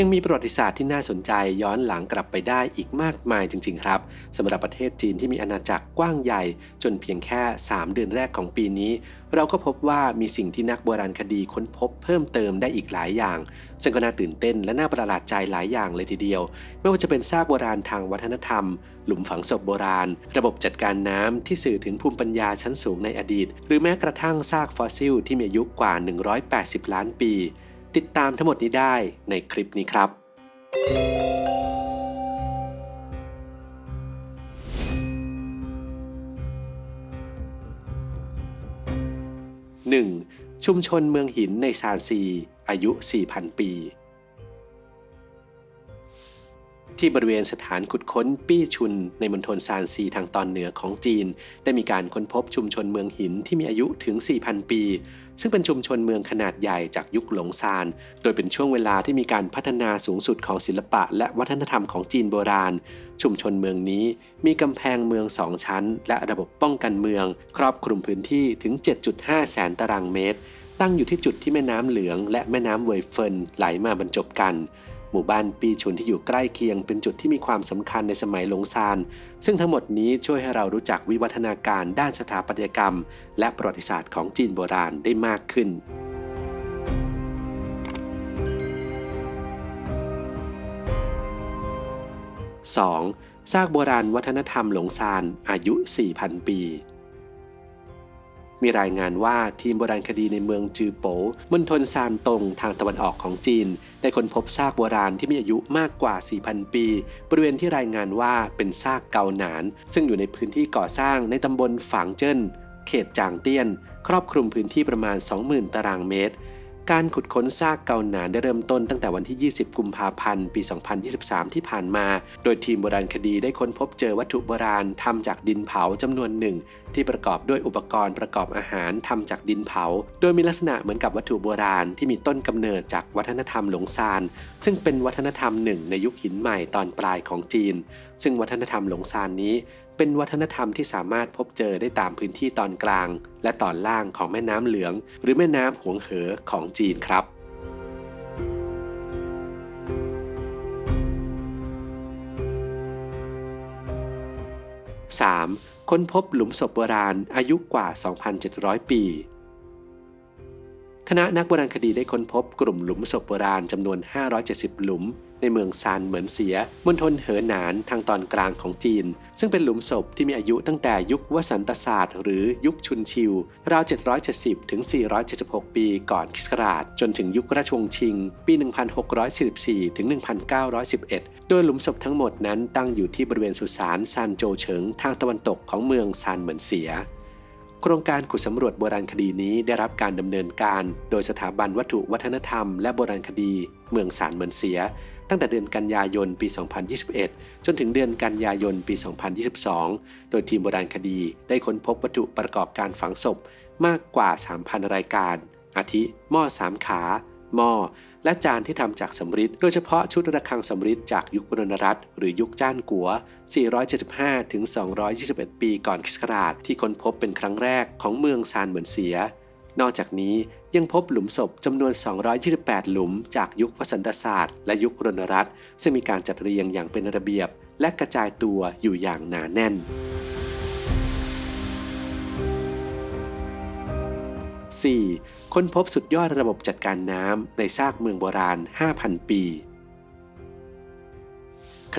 ยังมีประวัติศาสตร์ที่น่าสนใจย้อนหลังกลับไปได้อีกมากมายจริง ๆ ครับสำหรับประเทศจีนที่มีอาณาจักรกว้างใหญ่ จนเพียงแค่ 3 เดือนแรกของปีนี้ เราก็พบว่ามีสิ่งที่นักโบราณคดีค้นพบเพิ่มเติมได้อีกหลายอย่าง ซึ่งก็น่าตื่นเต้นและน่าประหลาดใจหลายอย่างเลยทีเดียว ไม่ว่าจะเป็นซากโบราณทางวัฒนธรรม หลุมฝังศพโบราณ ระบบจัดการน้ำที่สื่อถึงภูมิปัญญาชั้นสูงในอดีต หรือแม้กระทั่งซากฟอสซิลที่มีอายุกว่า 180 ล้านปี ติดตามทั้งหมดนี้ได้ในคลิปนี้ครับ 1. ชุมชนเมืองหินในซานซี อายุ 4,000 ปี ที่บริเวณสถานขุดค้นปี้ชุนในมณฑลซานซีทางตอนเหนือของจีน ได้มีการค้นพบชุมชนเมืองหินที่มีอายุถึง 4,000 ปี ซึ่งเป็นชุมชนเมืองขนาดใหญ่จากยุคหลงซาน โดยเป็นช่วงเวลาที่มีการพัฒนาสูงสุดของศิลปะและวัฒนธรรมของจีนโบราณ ชุมชนเมืองนี้มีกำแพงเมืองสองชั้น และระบบป้องกันเมือง ครอบคลุมพื้นที่ถึง 7.5 แสนตารางเมตร ตั้งอยู่ที่จุดที่แม่น้ำเหลือง และแม่น้ำเวยเฟินไหลมาบรรจบกัน หมู่บ้านปีชุนที่อยู่ใกล้เคียงเป็นจุดที่มีความสำคัญในสมัยหลงซาน ซึ่งทั้งหมดนี้ช่วยให้เรารู้จักวิวัฒนาการด้านสถาปัตยกรรม และประวัติศาสตร์ของจีนโบราณได้มากขึ้น 2. ซากโบราณวัฒนธรรมหลงซานอายุ 4,000 ปี มีรายงานว่าทีมโบราณคดีในเมืองจือโปมณฑลซานตงทางตะวันออกของจีน ได้ค้นพบซากโบราณที่มีอายุมากกว่า 4,000 ปี บริเวณที่รายงานว่าเป็นซากเกาหนาน ซึ่งอยู่ในพื้นที่ก่อสร้างในตำบลฝางเจิ้น เขตจางเตี้ยน ครอบคลุมพื้นที่ประมาณ 20,000 ตารางเมตร การขุดค้นซากเกาหนานได้เริ่มต้นตั้งแต่วันที่ 20 กุมภาพันธ์ ปี 2023 ที่ผ่านมา โดยทีมโบราณคดีได้ค้นพบเจอวัตถุโบราณทำจากดินเผาจำนวนหนึ่ง ที่ประกอบด้วยอุปกรณ์ประกอบอาหารทำจากดินเผา โดยมีลักษณะเหมือนกับวัตถุโบราณที่มีต้นกำเนิดจากวัฒนธรรมหลงซาน ซึ่งเป็นวัฒนธรรมหนึ่งในยุคหินใหม่ตอนปลายของจีน ซึ่งวัฒนธรรมหลงซานนี้ เป็นวัฒนธรรมที่สามารถพบเจอได้ตามพื้นที่ตอนกลาง และตอนล่างของแม่น้ำเหลือง หรือแม่น้ำหวงเหอของจีนครับ 3. ค้นพบหลุมศพโบราณอายุกว่า 2,700 ปี คณะนักโบราณคดีได้ค้นพบกลุ่มหลุมศพโบราณจำนวน 570 หลุม ในเมืองซานเหมือนเสียมณฑลเหอหนานทางตอนกลางของจีน ซึ่งเป็นหลุมศพที่มีอายุตั้งแต่ยุควสันตศาสตร์ หรือยุคชุนชิว ราว 770 ถึง 476 ปีก่อนคริสต์ศักราชจนถึงยุคราชวงศ์ชิง ปี 1644 ถึง 1911 โดยหลุมศพทั้งหมดนั้นตั้งอยู่ที่บริเวณสุสานซานโจเฉิงทางตะวันตกของเมืองซานเหมือนเสีย โครงการขุดสำรวจโบราณคดีนี้ได้รับการดำเนินการ โดยสถาบันวัตถุวัฒนธรรมและโบราณคดี เมืองสารเหมือนเสีย ตั้งแต่เดือนกันยายนปี 2021 จนถึงเดือนกันยายนปี 2022 โดยทีมโบราณคดีได้ค้นพบวัตถุประกอบการฝังศพมากกว่า 3,000 รายการ อาทิหม้อสามขา หม้อ และจานที่ทำจากสำริดโดยเฉพาะชุดระฆังสำริดจากยุคบรณรัตน์หรือยุคจ้านกัว 475 ถึง 221 ปีก่อนคริสต์ศักราชที่ค้นพบเป็นครั้งแรกของเมืองซานเหมือนเสีย นอกจากนี้ยังพบหลุมศพจำนวน 228 หลุม จากยุควสันตศาสตร์และยุครณรัตน์ซึ่งมีการจัดเรียงอย่างเป็นระเบียบ และกระจายตัวอยู่อย่างหนาแน่น 4. ค้นพบสุดยอดระบบจัดการน้ำในซากเมืองโบราณ 5,000 ปี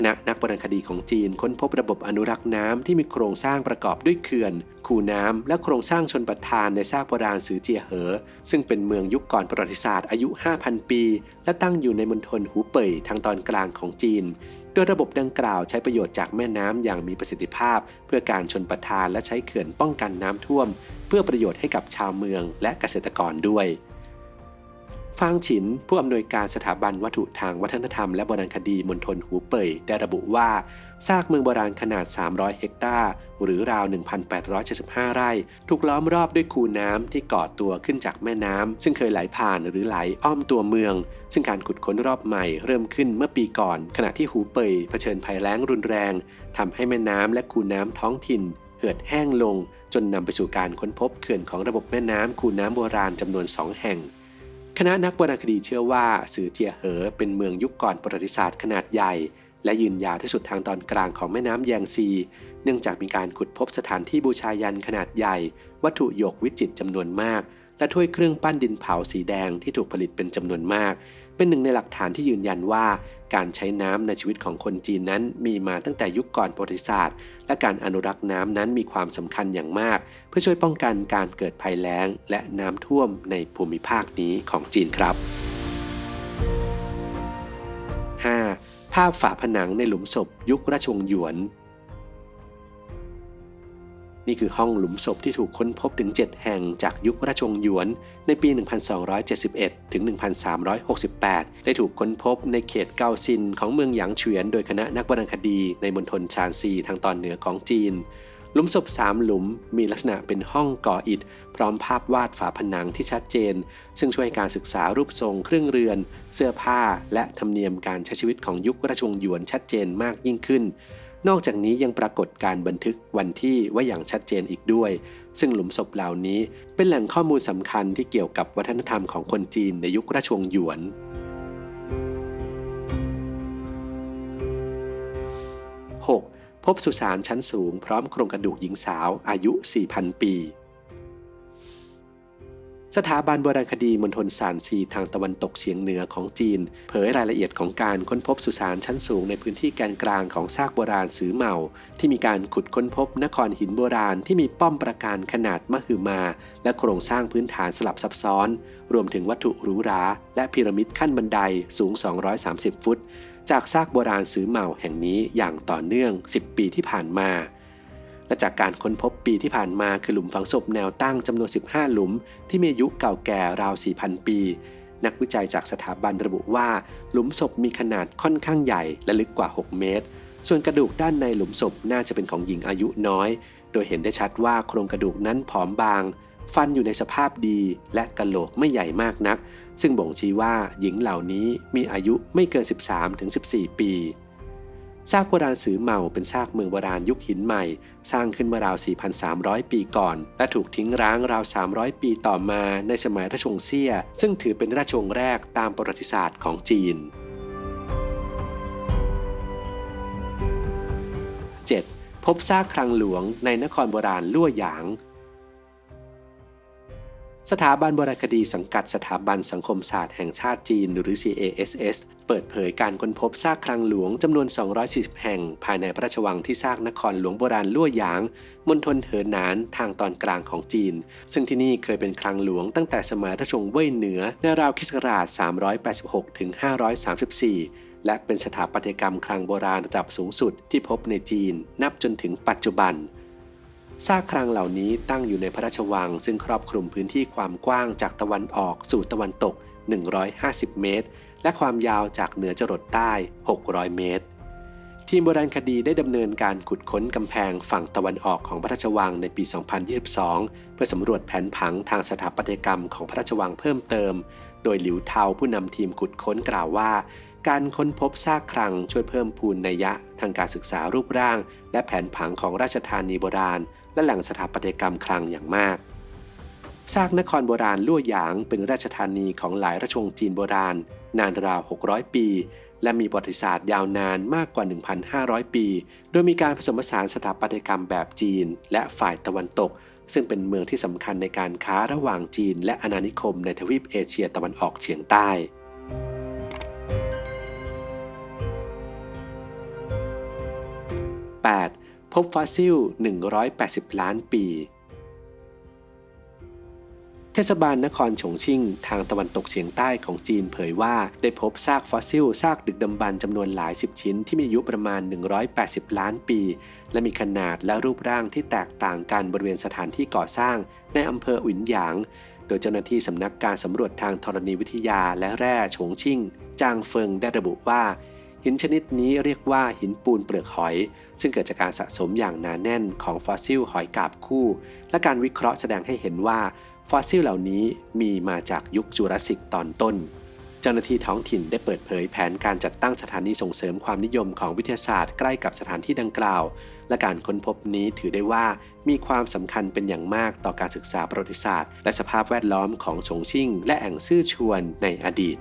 คณะนักโบราณคดีของจีน ค้นพบระบบอนุรักษ์น้ำที่มีโครงสร้างประกอบด้วยเขื่อน คูน้ำและโครงสร้างชนประทานในซากโบราณสือเจียเหอ ซึ่งเป็นเมืองยุคก่อนประวัติศาสตร์อายุ 5,000 ปี และตั้งอยู่ในมณฑลหูเป่ยทางตอนกลางของจีน โดยระบบดังกล่าวใช้ประโยชน์จากแม่น้ำอย่างมีประสิทธิภาพ เพื่อการชนประทานและใช้เขื่อนป้องกันน้ำท่วม เพื่อประโยชน์ให้กับชาวเมืองและเกษตรกรด้วย ฟางฉิน ผู้อำนวยการสถาบันวัตถุทางวัฒนธรรมและโบราณคดีมณฑลหูเป่ยได้ระบุว่า ซากเมืองโบราณขนาด 300 เฮกตาร์ หรือราว 1,875 ไร่ ถูกล้อมรอบด้วยคูน้ำที่ก่อตัวขึ้นจากแม่น้ำ ซึ่งเคยไหลผ่านหรือไหลอ้อมตัวเมือง ซึ่งการขุดค้นรอบใหม่เริ่มขึ้นเมื่อปีก่อน ขณะที่หูเป่ยเผชิญภัยแล้งรุนแรงทำให้แม่น้ำและคูน้ำท้องถิ่น เหือดแห้งลง จนนำไปสู่การค้นพบเขื่อนของระบบแม่น้ำคูน้ำโบราณจำนวนสองแห่ง คณะนักโบราณคดีเชื่อว่าสือเจียเหอเป็นเมืองยุคก่อนประวัติศาสตร์ขนาดใหญ่ และยืนยาวที่สุดทางตอนกลางของแม่น้ำแยงซี เนื่องจากมีการขุดพบสถานที่บูชายันขนาดใหญ่ วัตถุหยกวิจิตรจำนวนมาก และถ้วยเครื่องปั้นดินเผาสีแดงที่ถูกผลิตเป็นจำนวนมาก เป็นหนึ่งในหลักฐานที่ยืนยันว่า การใช้น้ำในชีวิตของคนจีนนั้นมีมาตั้งแต่ยุคก่อนประวัติศาสตร์ และการอนุรักษ์น้ำนั้นมีความสำคัญอย่างมาก เพื่อช่วยป้องกันการเกิดภัยแล้ง และน้ำท่วมในภูมิภาคนี้ของจีนครับ 5. ภาพฝาผนังในหลุมศพยุคราชวงศ์หยวน นี่คือห้องหลุมศพที่ถูกค้นพบถึง 7 แห่งจากยุคราชวงศ์หยวน ในปี 1271 ถึง 1368 ได้ถูกค้นพบในเขตเกาซินของเมืองหยางเฉียน โดยคณะนักโบราณคดีในมณฑลชานซีทางตอนเหนือของจีน หลุมศพ3หลุมมีลักษณะเป็นห้องก่ออิฐ พร้อมภาพวาดฝาผนังที่ชัดเจน ซึ่งช่วยการศึกษารูปทรงเครื่องเรือน เสื้อผ้า และธรรมเนียมการใช้ชีวิตของยุคราชวงศ์หยวนชัดเจนมากยิ่งขึ้น นอกจากนี้ยังปรากฏการบันทึกวันที่ไว้อย่างชัดเจนอีกด้วย ซึ่งหลุมศพเหล่านี้เป็นแหล่งข้อมูลสำคัญที่เกี่ยวกับวัฒนธรรมของคนจีนในยุคราชวงศ์หยวนพบสุสานชั้นสูงพร้อมโครงกระดูกหญิงสาวอายุ 4,000 ปี สถาบันโบราณคดีมณฑลซานซีทางตะวันตกเฉียงเหนือของจีน เผยรายละเอียดของการค้นพบสุสานชั้นสูงในพื้นที่แกนกลางของซากโบราณสือเหมา ที่มีการขุดค้นพบนครหินโบราณที่มีป้อมปราการขนาดมหึมา และโครงสร้างพื้นฐานสลับซับซ้อน รวมถึงวัตถุหรูหรา และพีระมิดขั้นบันไดสูง 230 ฟุต จากซากโบราณสือเหมาแห่งนี้อย่างต่อเนื่อง 10 ปีที่ผ่านมา และจากการค้นพบปีที่ผ่านมาคือหลุมฝังศพแนวตั้งจำนวน 15 หลุม ที่มีอายุเก่าแก่ราว 4,000 ปี นักวิจัยจากสถาบันระบุว่า หลุมศพมีขนาดค่อนข้างใหญ่และลึกกว่า 6 เมตร ส่วนกระดูกด้านในหลุมศพน่าจะเป็นของหญิงอายุน้อย โดยเห็นได้ชัดว่าโครงกระดูกนั้นผอมบาง ฟันอยู่ในสภาพดี และกระโหลกไม่ใหญ่มากนัก ซึ่งบ่งชี้ว่าหญิงเหล่านี้มีอายุไม่เกิน 13-14 ปี ซากโบราณสือเมาเป็นซากเมืองโบราณยุคหินใหม่ สร้างขึ้นเมื่อราว 4,300 ปีก่อน และถูกทิ้งร้างราว 300 ปีต่อมาในสมัยราชวงศ์เซี่ย ซึ่งถือเป็นราชวงศ์แรกตามประวัติศาสตร์ของจีน 7. พบซากคลังหลวงในนครโบราณลั่วหยางสถาบันบราณคดีสังกัดสถาบันสังคมศาสตร์แห่งชาติจีนหรือ CASS เปิดเผยการค้นพบซากคลังหลวงจำนวน 240 แห่ง ภายในพระราชวังที่ซากนครหลวงโบราณลั่วหยาง มณฑลเหอหนานทางตอนกลางของจีน ซึ่งที่นี่เคยเป็นคลังหลวงตั้งแต่สมัยราชวงศ์เว่ยเหนือในราวคิสต์ศักราช386ถึง534 และเป็นสถาปัตยกรรมคลังโบราณระดับสูงสุดที่พบในจีน นับจนถึงปัจจุบันซากคลังเหล่านี้ตั้งอยู่ในพระราชวัง ซึ่งครอบคลุมพื้นที่ความกว้างจากตะวันออกสู่ตะวันตก 150 เมตร และความยาวจากเหนือจรดใต้ 600 เมตร ทีมโบราณคดีได้ดำเนินการขุดค้นกำแพงฝั่งตะวันออกของพระราชวังในปี 2022 เพื่อสำรวจแผนผังทางสถาปัตยกรรมของพระราชวังเพิ่มเติม โดยหลิวเทาผู้นำทีมขุดค้นกล่าวว่า การค้นพบซากคลังช่วยเพิ่มพูนนัยยะ ทางการศึกษารูปร่าง และแผนผังของราชธานีโบราณ และแหล่งสถาปัตยกรรมคลังอย่างมาก ซากนครโบราณลั่หยางเป็นราชธานีของหลายราชวงศ์จีนโบราณ นานราว 600 ปี และมีประวัติศาสตร์ยาวนานมากกว่า 1,500 ปี โดยมีการผสมผสานสถาปัตยกรรมแบบจีน และฝ่ายตะวันตก ซึ่งเป็นเมืองที่สำคัญในการค้าระหว่างจีน และอาณานิคมในทวีปเอเชียตะวันออกเฉียงใต้ 8. พบฟอสซิล 180 ล้านปี ทศบาลนครฉงชิ่ง ทางตะวันตกเฉียงใต้ของจีนเผยว่า ได้พบซากฟอสซิลซากดึกดำบรรจำนวนหลายสิบชิ้นที่มีอายุประมาณ 180 ล้านปี และมีขนาดและรูปร่างที่แตกต่างกันบริเวณสถานที่ก่อสร้าง ในอำเภออุ๋นหยาง โดยเจ้าหน้าที่สำนักการสำรวจทางธรณีวิทยาและแร่ฉงชิ่ง จางเฟิงได้ระบุว่าหินชนิดนี้เรียกว่าหินปูนเปลือกหอย ซึ่งเกิดจากการสะสมอย่างหนาแน่นของฟอสซิลหอยกาบคู่ และการวิเคราะห์แสดงให้เห็นว่า ฟอสซิลเหล่านี้มีมาจากยุคจูราสสิกตอนต้น เจ้าหน้าที่ท้องถิ่นได้เปิดเผยแผนการจัดตั้งสถานีส่งเสริมความนิยมของวิทยาศาสตร์ใกล้กับสถานที่ดังกล่าว และการค้นพบนี้ถือได้ว่ามีความสำคัญเป็นอย่างมากต่อการศึกษาประวัติศาสตร์ และสภาพแวดล้อมของฉงชิ่ง และแอ่งซื่อชวนในอดีต